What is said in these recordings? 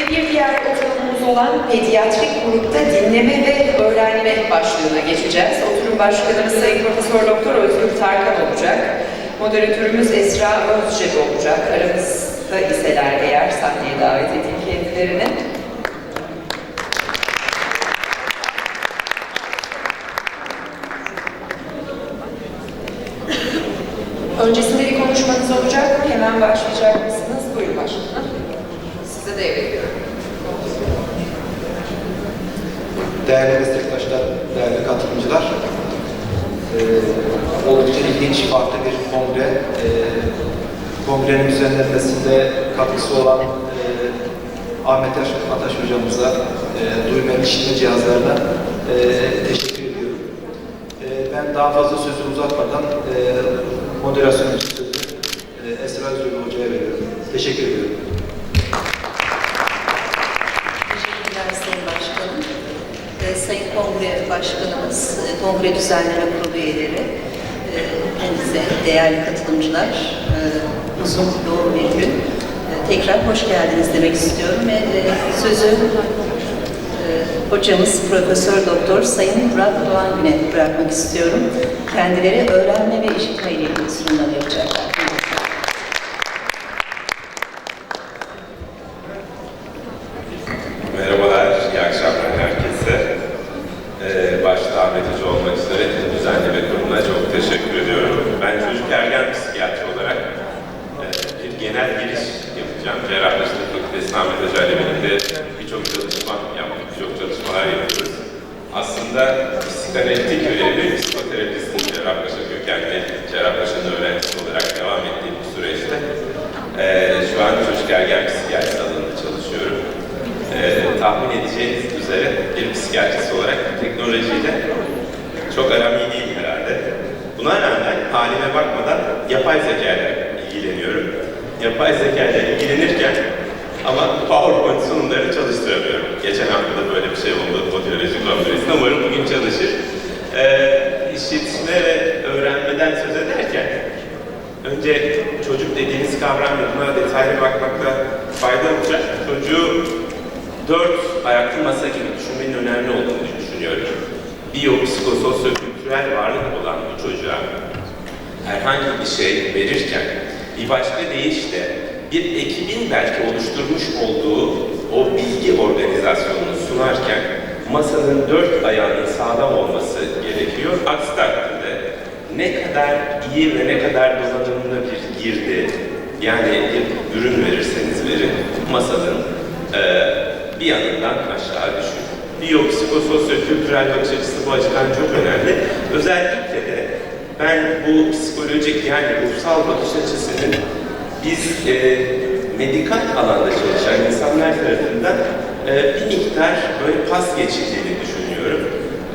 Ve bir diğer oturumumuz olan pediatrik grupta dinleme ve öğrenme başlığına geçeceğiz. Oturum başkanımız Sayın Profesör Doktor Özgür Tarkan olacak. Moderatörümüz Esra Özcek olacak. Aramızda iseler eğer sahneye davet edeyim kendilerini. Öncesinde bir konuşmanız olacak mı? Hemen başlayacak mısınız? Buyurun başkanım. Size devrediyorum. Değerli meslektaşlar, değerli katılımcılar, eee, oldukça ilginç, farklı bir kongre. Eee, kongrenin düzenlenmesinde katkısı olan eee, Ahmet Ataş, hocamıza, eee duyma ve işitme cihazlarına eee, teşekkür ediyorum. Eee, ben daha fazla sözü uzatmadan eee moderasyon sözü eee, Esra Özgür Hoca'ya veriyorum. Teşekkür ediyorum. Başkanımız, e, Kongre Düzenleme Kurulu üyeleri, e, hepinize değerli katılımcılar, e, uzun yoğun bir gün. Tekrar hoş geldiniz demek istiyorum ve sözü hocamız Profesör Doktor Sayın Murat Doğan Gün'e bırakmak istiyorum. Kendileri öğrenme ve işitme ile ilgili sunumlar yapacaklar. Merhabalar, iyi akşamlar herkese. Ee, başta Ahmet Hoca olmak üzere tüm düzenleme kuruluna çok teşekkür ediyorum. Ben çocuk ergen psikiyatri olarak e, bir genel giriş yapacağım. Cerrahpaşa Fakültesi Ahmet Hoca ile birlikte birçok çalışma yaptık, birçok çalışmalar yapıyoruz. Aslında psikanalitik öğrenimi psikoterapistin Cerrahpaşa kökenli, Cerrahpaşa'nın öğrencisi olarak devam ettiğim bu süreçte e, şu an çocuk ergen psikiyatri alanında çalışıyorum e, tahmin edeceğiniz üzere bir psikiyatrist olarak teknolojiyle çok aram değil herhalde. Buna rağmen halime bakmadan yapay zeka ile ilgileniyorum. Yapay zeka ile ilgilenirken ama PowerPoint sunumlarını çalıştıramıyorum. Geçen hafta da böyle bir şey oldu Motivoloji Kongresi'nde. Umarım bugün çalışır. E, işitme ve öğrenmeden söz ederken Önce çocuk dediğiniz kavramla buna detaylı bakmakta fayda olacak. Çocuğu dört ayaklı masa gibi düşünmenin önemli olduğunu düşünüyorum. Biyopsikososyokültürel varlık olan bu çocuğa herhangi bir şey verirken bir başka deyişle bir ekibin belki oluşturmuş olduğu o bilgi organizasyonunu sunarken masanın dört ayağının sağlam olması gerekiyor. Aksi takdirde ne kadar iyi ve ne kadar donanımlı bir girdi, yani bir ürün verirseniz verin, masanın eee, bir yanından aşağı düşün. Biyopsikososyo-kültürel bakış açısı bu açıdan çok önemli. Özellikle de ben bu psikolojik yani ruhsal bakış açısının biz eee medikal alanda çalışan insanlar tarafından eee, bir miktar böyle pas geçildiğini düşünüyorum.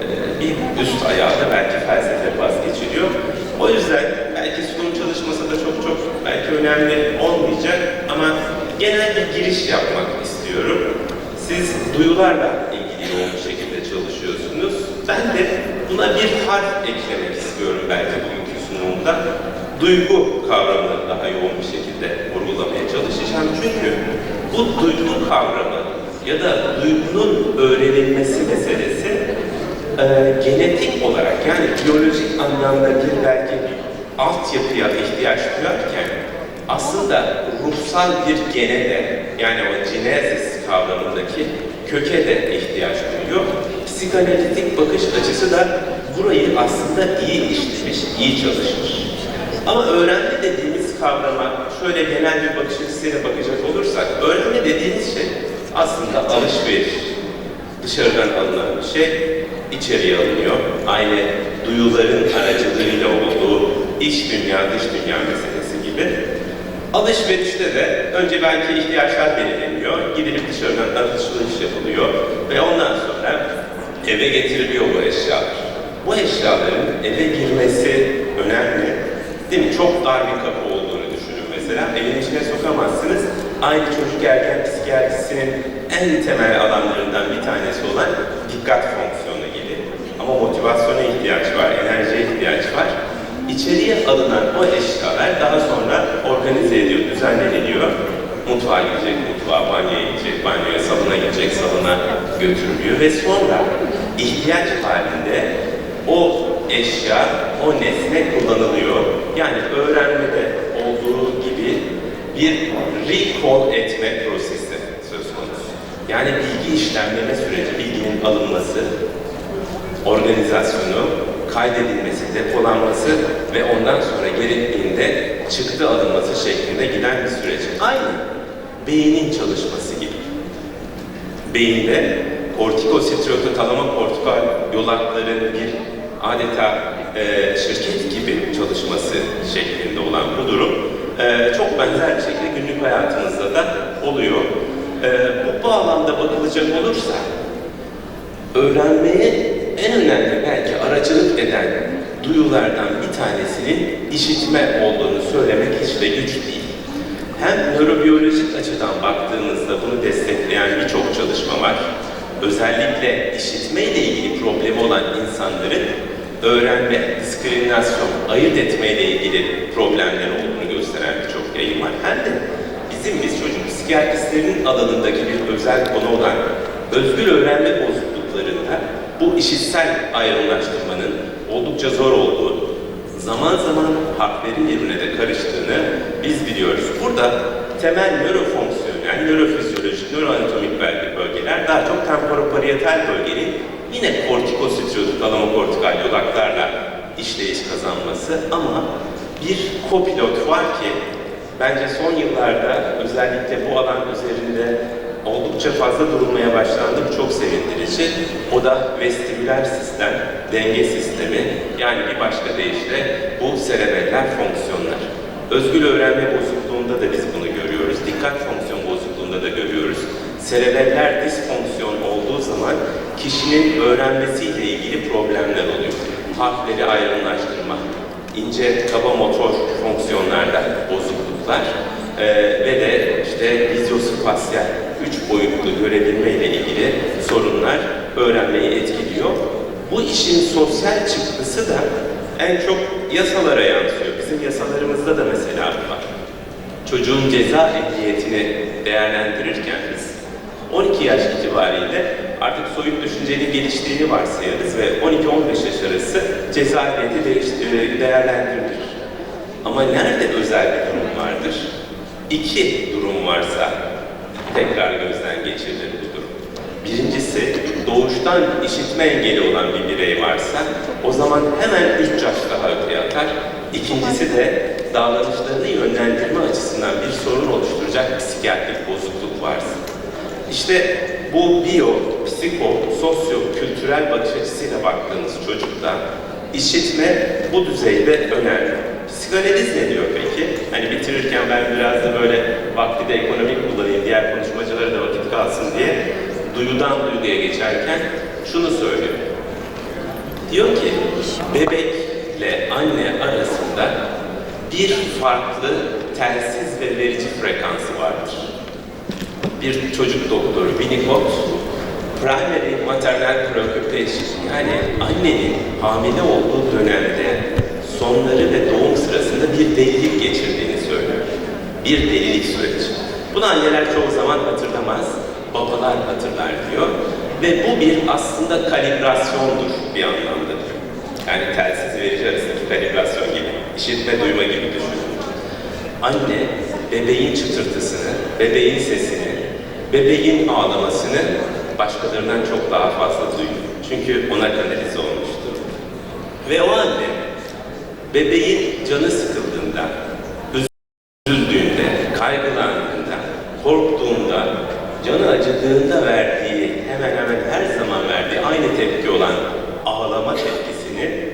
Eee, bir üst ayağı da belki felsefe pas geçiliyor. O yüzden belki sunum çalışması da çok çok belki önemli olmayacak ama genel bir giriş yapmak istiyorum. Siz duyularla ilgili yoğun bir şekilde çalışıyorsunuz. Ben de buna bir harf eklemek istiyorum belki bugünkü sunumda. Duygu kavramını daha yoğun bir şekilde vurgulamaya çalışacağım. Çünkü bu duygu kavramı ya da duygunun öğrenilmesi meselesi e, genetik olarak yani biyolojik anlamda bir belki altyapıya ihtiyaç duyarken aslında ruhsal bir gene de yani o genezis kavramındaki köke de ihtiyaç duyuyor. Psikanalitik bakış açısı da burayı aslında iyi işlemiş, iyi çalışmış. Ama öğrenme dediğimiz kavrama şöyle genel bir bakış açısıyla bakacak olursak, öğrenme dediğimiz şey aslında alışveriş, dışarıdan alınan bir şey içeriye alınıyor. Aynı duyuların aracılığıyla olduğu iç dünya, dış dünya meselesi gibi. Alışverişte de önce belki ihtiyaçlar belirleniyor, gidilip dışarıdan alışveriş yapılıyor ve ondan sonra eve getiriliyor bu eşyalar. Bu eşyaların eve girmesi önemli. Değil mi? Çok dar bir kapı olduğunu düşünün mesela. Evin içine sokamazsınız. Aynı çocuk erken psikiyatrisinin en temel alanlarından bir tanesi olan dikkat fonksiyonu gibi. Ama motivasyona ihtiyaç var, enerjiye ihtiyaç var. İçeriye alınan o eşyalar daha sonra organize ediyor, düzenleniliyor. Mutfağa gidecek, mutfağa, banyoya gidecek, banyoya, salona gidecek, salona götürülüyor ve sonra ihtiyaç halinde o eşya, o nesne kullanılıyor. Yani öğrenmede olduğu gibi bir recall etme prosesi söz konusu. Yani bilgi işlemleme süreci, bilginin alınması, organizasyonu, kaydedilmesi, depolanması ve ondan sonra gerektiğinde çıktı alınması şeklinde giden bir süreç. Aynı beynin çalışması gibi. Beyinde kortikosteroidotalama kortikal yolakların bir adeta e, şirket gibi çalışması şeklinde olan bu durum e, çok benzer bir şekilde günlük hayatımızda da oluyor. E, bu bağlamda bakılacak olursa öğrenmeye en önemli belki aracılık eden duyulardan bir tanesinin işitme olduğunu söylemek hiç de güç değil. Hem nörobiyolojik açıdan baktığımızda bunu destekleyen birçok çalışma var. Özellikle işitme ile ilgili problemi olan insanların öğrenme, diskriminasyon, ayırt etme ile ilgili problemler olduğunu gösteren birçok yayın var. Hem de bizim biz çocuk psikiyatristlerinin alanındaki bir özel konu olan özgür öğrenme bozukluklarında bu işitsel ayrımlaştırmanın oldukça zor olduğu, zaman zaman harflerin birbirine de karıştığını biz biliyoruz. Burada temel nörofonksiyonel, nörofizyolojik, nöroanatomik bölgeler daha çok temporoparietal bölgenin yine kortikosteroid kortikal yolaklarla işleyiş kazanması ama bir kopilot var ki bence son yıllarda özellikle bu alan üzerinde oldukça fazla durulmaya başlandı. Çok sevindirici. O da vestibüler sistem, denge sistemi. Yani bir başka deyişle bu serebeller fonksiyonlar. Özgül öğrenme bozukluğunda da biz bunu görüyoruz. Dikkat fonksiyon bozukluğunda da görüyoruz. Serebeller disfonksiyon olduğu zaman kişinin öğrenmesiyle ilgili problemler oluyor. Harfleri ayrımlaştırma, ince kaba motor fonksiyonlarda bozukluklar eee, ve de işte vizyospasya, üç boyutlu görebilme ile ilgili sorunlar öğrenmeyi etkiliyor. Bu işin sosyal çıktısı da en çok yasalara yansıyor. Bizim yasalarımızda da mesela var. Çocuğun ceza ehliyetini değerlendirirken biz 12 yaş itibariyle artık soyut düşüncenin geliştiğini varsayarız ve 12-15 yaş arası ceza ehliyeti e, değerlendirilir. Ama nerede özel bir durum vardır? İki durum varsa tekrar gözden geçirilir bu durum. Birincisi doğuştan işitme engeli olan bir birey varsa o zaman hemen 3 yaş daha öteye atar. İkincisi de davranışlarını yönlendirme açısından bir sorun oluşturacak psikiyatrik bozukluk varsa. İşte bu biyo, psiko, sosyo, kültürel bakış açısıyla baktığımız çocukta işitme bu düzeyde önemli. Psikanaliz ne diyor peki? Hani bitirirken ben biraz da böyle vakti de ekonomik kullanayım, diğer konuşmacılara da vakit kalsın diye duyudan duyguya geçerken şunu söylüyor. Diyor ki bebekle anne arasında bir farklı telsiz ve verici frekansı vardır bir çocuk doktoru Winnicott, primary maternal preoccupation yani annenin hamile olduğu dönemde sonları ve doğum sırasında bir delilik geçirdiğini söylüyor. Bir delilik süreci. Bunu anneler çoğu zaman hatırlamaz, babalar hatırlar diyor. Ve bu bir aslında kalibrasyondur bir anlamda. Yani telsiz verici arasındaki kalibrasyon gibi, işitme duyma gibi düşünün. Anne bebeğin çıtırtısını, bebeğin sesini, bebeğin ağlamasını başkalarından çok daha fazla duyuyor. Çünkü ona kanalize olmuştur. Ve o anne bebeğin canı sıkıldığında, üzüldüğünde, kaygılandığında, korktuğunda, canı acıdığında verdiği, hemen hemen her zaman verdiği aynı tepki olan ağlama tepkisini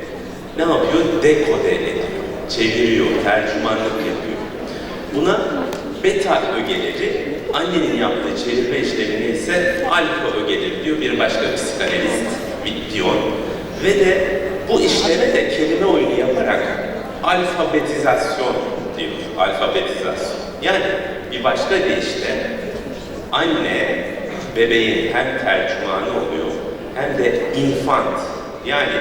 ne yapıyor? Dekode ediyor, çeviriyor, tercümanlık yapıyor. Buna beta ögeleri, annenin yaptığı çevirme işlemini ise alfa ögeleri diyor bir başka psikanalist Vittion. Ve de bu işleme de kelime oyunu yaparak alfabetizasyon diyor, alfabetizasyon. Yani bir başka deyişle anne bebeğin hem tercümanı oluyor hem de infant yani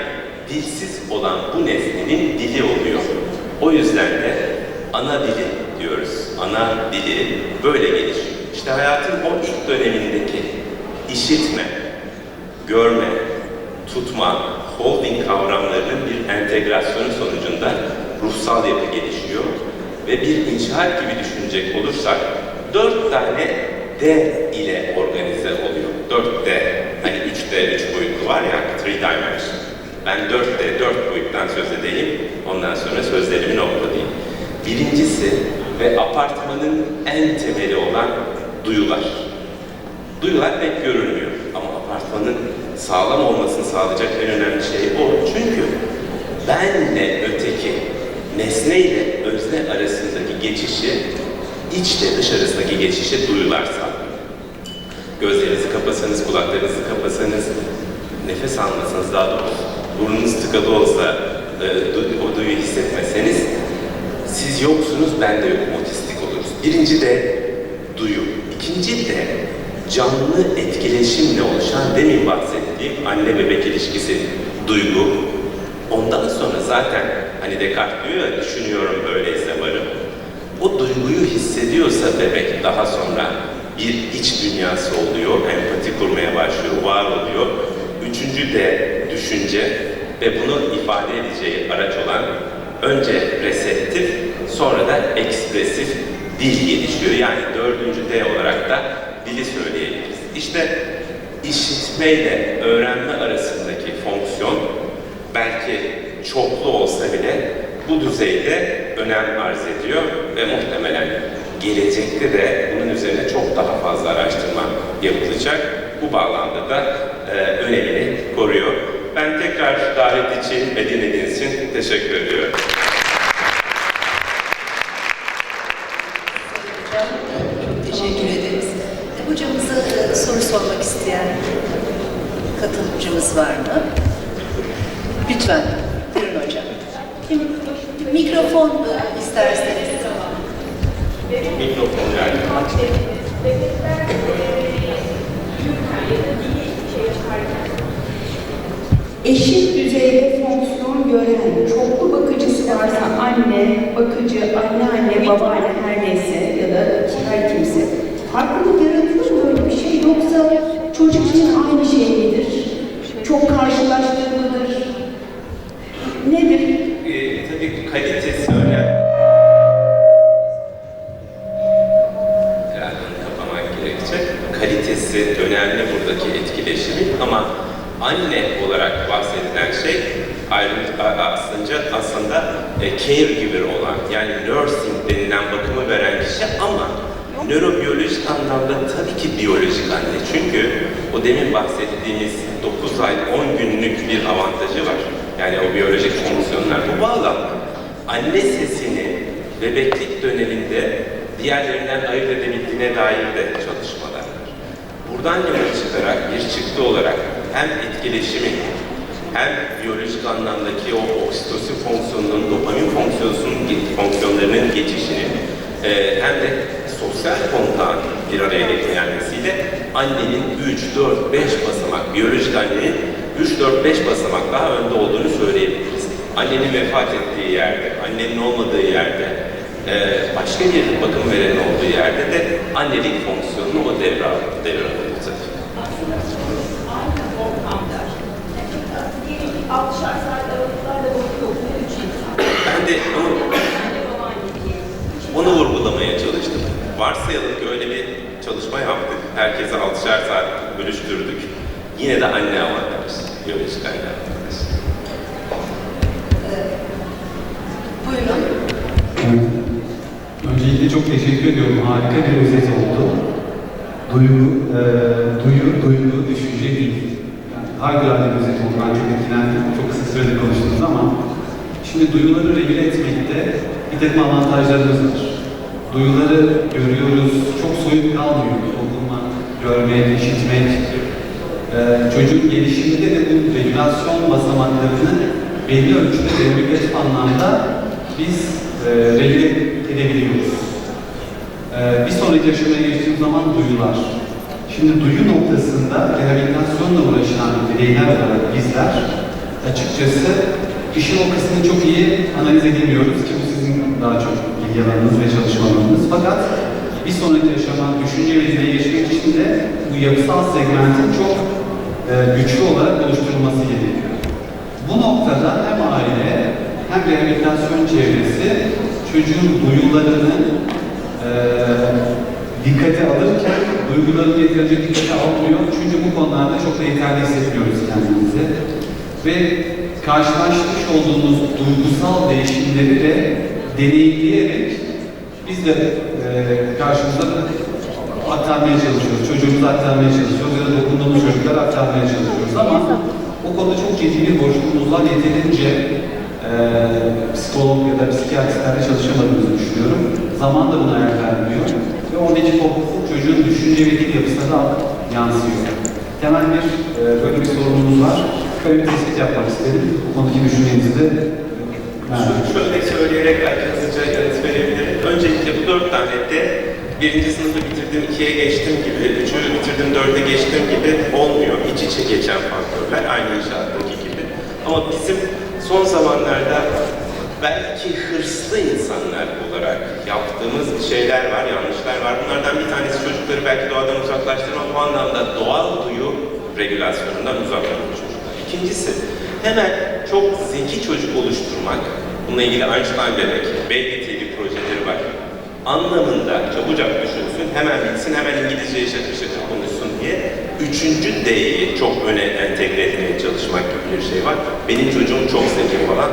dilsiz olan bu nesnenin dili oluyor. O yüzden de ana dili diyoruz. Ana dili böyle gelişiyor. İşte hayatın o dönemindeki işitme, görme, tutma, holding kavramlarının bir entegrasyonu sonucunda ruhsal yapı gelişiyor. Ve bir inşaat gibi düşünecek olursak dört tane D ile organize oluyor. 4D, hani 3D, 3 boyutlu var ya, three dimension. Ben 4D, 4 boyuttan söz edeyim, ondan sonra sözlerimi noktalayayım. Birincisi ve apartmanın en temeli olan duyular. Duyular pek görülmüyor ama apartmanın sağlam olmasını sağlayacak en önemli şey o. Çünkü benle öteki, nesne ile özne arasındaki geçişi, içle dış arasındaki geçişi duyular sağlıyor. Gözlerinizi kapasanız, kulaklarınızı kapasanız, nefes almasanız daha doğrusu, burnunuz tıkalı olsa, e, o duyuyu hissetmeseniz, siz yoksunuz, ben de yokum, otistik oluruz. Birinci de duyu. İkinci de canlı etkileşimle oluşan demin bahsettiğim anne bebek ilişkisi, duygu. Ondan sonra zaten hani Descartes diyor ya, düşünüyorum böyleyse varım. O duyguyu hissediyorsa bebek daha sonra bir iç dünyası oluyor, empati kurmaya başlıyor, var oluyor. Üçüncü de düşünce ve bunu ifade edeceği araç olan önce reseptif, sonra da ekspresif dil gelişiyor. Yani dördüncü D olarak da dili söyleyebiliriz. İşte işitmeyle öğrenme arasındaki fonksiyon belki çoklu olsa bile bu düzeyde önem arz ediyor ve muhtemelen gelecekte de bunun üzerine çok daha fazla araştırma yapılacak. Bu bağlamda da e, önemini koruyor. Ben tekrar davet için ve dinlediğiniz için teşekkür ediyorum. Hocam, çok teşekkür ederiz. E, Hocamıza e, soru sormak isteyen katılımcımız var mı? Lütfen, buyurun hocam. Mikrofon e, isterseniz. Mikrofon yani. Eşit düzeyde fonksiyon gören çoklu bakıcısı varsa anne, bakıcı, anneanne, babaanne her neyse ya da her kimse farklılık yaratıyor mu böyle bir şey yoksa çocuk için aynı şey midir? Çok karşılaştırmadır. Gerekecek. Kalitesi önemli buradaki etkileşimi ama anne olarak bahsedilen şey aslında aslında e, caregiver olan yani nursing denilen bakımı veren kişi ama nörobiyolojik anlamda tabii ki biyolojik anne. Çünkü o demin bahsettiğimiz 9 ay 10 günlük bir avantajı var. Yani o biyolojik fonksiyonlar bu bağlamda anne sesini bebeklik döneminde diğerlerinden ayırt edebildiğine dair de çalışmalar var. Buradan yola çıkarak bir çıktı olarak hem etkileşimin hem biyolojik anlamdaki o oksitosin fonksiyonunun, dopamin fonksiyonunun, fonksiyonlarının geçişini e, hem de sosyal kontağın bir araya getirilmesiyle annenin 3, 4, 5 basamak, biyolojik annenin 3, 4, 5 basamak daha önde olduğunu söyleyebiliriz. Annenin vefat ettiği yerde, annenin olmadığı yerde, e, başka bir bakım veren olduğu yerde de annelik fonksiyonunu o devralıyor tabii. Ben de onu, onu vurgulamaya çalıştım. Varsayalım ki öyle bir çalışma yaptık. Herkese altışar saat bölüştürdük. Yine de anne avantaj, biyolojik anne avantaj. Buyurun. Öncelikle çok teşekkür ediyorum. Harika bir özet oldu. Duygu, e, duyu, duygu, düşünce değil. Yani harikulade bir özet oldu. Ben çok etkilendim. Çok kısa sürede konuştunuz ama şimdi duyuları regüle etmekte bir takım avantajlarımız var. Duyuları görüyoruz, çok soyut kalmıyor. Okumak, görmek, işitmek. E, çocuğun gelişiminde de bu regülasyon basamaklarını belli ölçüde regülatif anlamda biz e, regüle edebiliyoruz. E, bir sonraki aşamaya geçtiğim zaman duyular. Şimdi duyu noktasında rehabilitasyonla uğraşan bireyler olarak bizler açıkçası işin o kısmını çok iyi analiz edemiyoruz ki sizin daha çok ilgi alanınız ve çalışma alanınız. Fakat bir sonraki aşama düşünce ve dile geçmek için de bu yapısal segmentin çok e, güçlü olarak oluşturulması gerekiyor. Bu noktada hem aile hem rehabilitasyon çevresi çocuğun duyularını e, dikkate alırken duyguların yeterince dikkate almıyor. Çünkü bu konularda çok da yeterli hissetmiyoruz kendimizi. Ve karşılaşmış olduğumuz duygusal değişimleri de deneyimleyerek biz de e, karşımıza aktarmaya çalışıyoruz. Çocuğumuza aktarmaya çalışıyoruz ya da dokunduğumuz çocuklara aktarmaya çalışıyoruz ama o konuda çok ciddi bir boşluğumuz var. Yeterince e, psikolog ya da psikiyatristlerle çalışamadığımızı düşünüyorum. Zaman da buna yer vermiyor. Ve oradaki kopukluk çocuğun düşünce ve dil yapısına da yansıyor. Temel bir e, böyle bir sorunumuz var. Böyle bir tespit yapmak istedim. Bu konudaki düşüncenizi de ediyorum. Şöyle söyleyerek belki hızlıca yanıt verebilirim. Öncelikle bu dört tane de birinci sınıfı bitirdim, ikiye geçtim gibi, üçü bitirdim, dörde geçtim gibi olmuyor. İç içe geçen faktörler, aynı inşaattaki gibi. Ama bizim son zamanlarda belki hırslı insanlar olarak yaptığımız şeyler var, yanlışlar var. Bunlardan bir tanesi çocukları belki doğadan uzaklaştırmak, bu anlamda doğal duyu regülasyonundan uzak tutmak çocuklar. İkincisi, hemen çok zeki çocuk oluşturmak. Bununla ilgili Einstein bebek, BPT'li projeleri var. Anlamında çabucak düşünsün, hemen bilsin, hemen İngilizceyi şakır konuşsun üçüncü D'yi çok öne entegre etmeye çalışmak gibi bir şey var. Benim çocuğum çok zeki falan,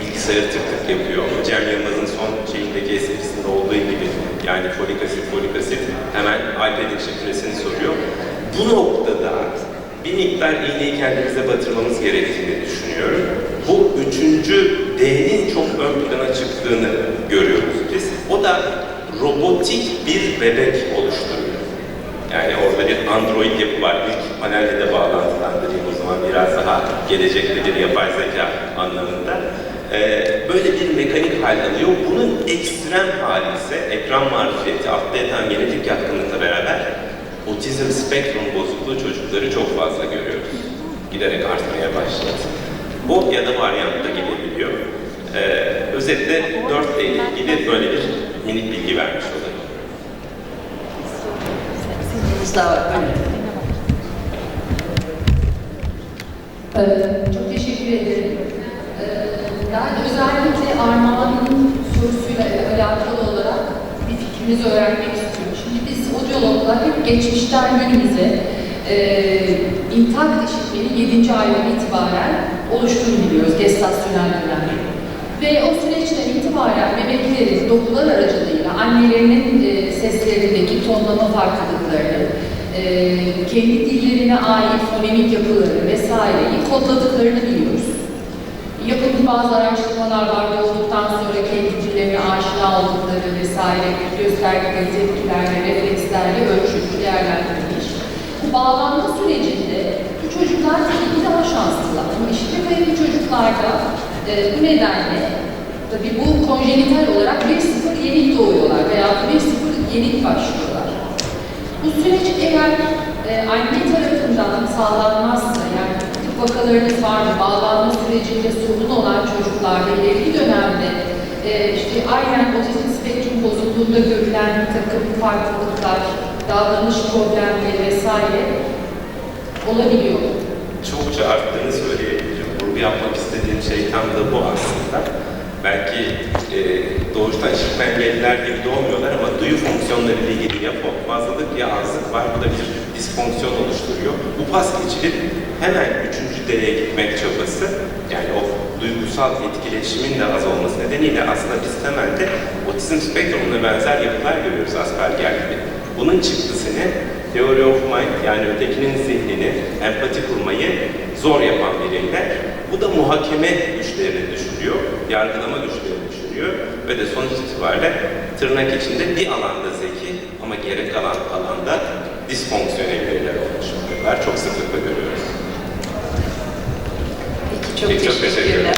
bilgisayarı tık tık yapıyor. Cem Yılmaz'ın son şeyindeki esprisinde olduğu gibi yani folik asit, folik asit hemen iPad'in şifresini soruyor. Bu noktada bir miktar iğneyi kendimize batırmamız gerektiğini düşünüyorum. Bu üçüncü D'nin çok ön plana çıktığını görüyoruz biz. O da robotik bir bebek oluşturuyor. Yani orada bir android yapı var. İlk panelle de bağlantılandırayım o zaman biraz daha gelecekte bir yapay zeka anlamında. Ee, böyle bir mekanik hal alıyor. Bunun ekstrem hali ise ekran marifeti, altta yatan genetik yatkınlıkla beraber otizm spektrum bozukluğu çocukları çok fazla görüyoruz. Giderek artmaya başladı. Bu ya da varyantta gelebiliyor. Ee, özetle 4 ile ilgili böyle bir minik bilgi vermiş olayım. Biz daha var. Ee, Çok teşekkür ederim. Ee, Ben özellikle Armağan'ın sorusuyla alakalı olarak bir fikrinizi öğrenmek istiyorum. Şimdi biz odyologlar hep geçmişten günümüze e, intak eşitliğini 7. aydan itibaren oluştuğunu biliyoruz gestasyonel dönemde. Ve o süreçten itibaren bebeklerin dokular aracılığıyla annelerinin e, seslerindeki tonlama farklılıklarını, e, kendi dillerine ait fonemik yapıları vesaireyi kodladıklarını biliyoruz. Yapılmış bazı araştırmalar var doğduktan sonra kendi dillerine aşina oldukları vesaire gösterdikleri tepkilerle, reflekslerle ölçülmüş, değerlendirilmiş. Bu bağlanma sürecinde bu çocuklar tabii daha şanslılar. Ama işte kayıplı çocuklarda e, bu nedenle tabii bu konjenital olarak 1-0 yenik doğuyorlar veya 1-0 yenik başlıyorlar. Bu süreç eğer e, anne tarafından sağlanmazsa, yani tıp vakalarınız var mı, bağlanma sürecinde sorun olan çocuklarda ileriki dönemde e, işte aynen otizm spektrum bozukluğunda görülen bir takım farklılıklar, davranış problemleri vesaire olabiliyor. çokça arttığını söyleyebilirim. Vurgu yapmak istediğim şey tam da bu aslında. Belki e, doğuştan işitme engelliler gibi doğmuyorlar ama duyu fonksiyonları ile ilgili ya fazlalık ya azlık var. Bu da bir disfonksiyon oluşturuyor. Bu pas geçilip hemen üçüncü D'ye gitmek çabası, yani o duygusal etkileşimin de az olması nedeniyle aslında biz temelde otizm spektrumuna benzer yapılar görüyoruz Asperger gibi. Bunun çıktısını Theory of Mind yani ötekinin zihnini, empati kurmayı zor yapan bir eylem. Bu da muhakeme güçlerini düşürüyor, yargılama güçlerini düşürüyor ve de sonuç itibariyle tırnak içinde bir alanda zeki ama gerek alan alanda disfonksiyonel bireyler oluşuyorlar. Çok sıklıkla görüyoruz. Peki, çok, Peki, çok teşekkürler. teşekkürler.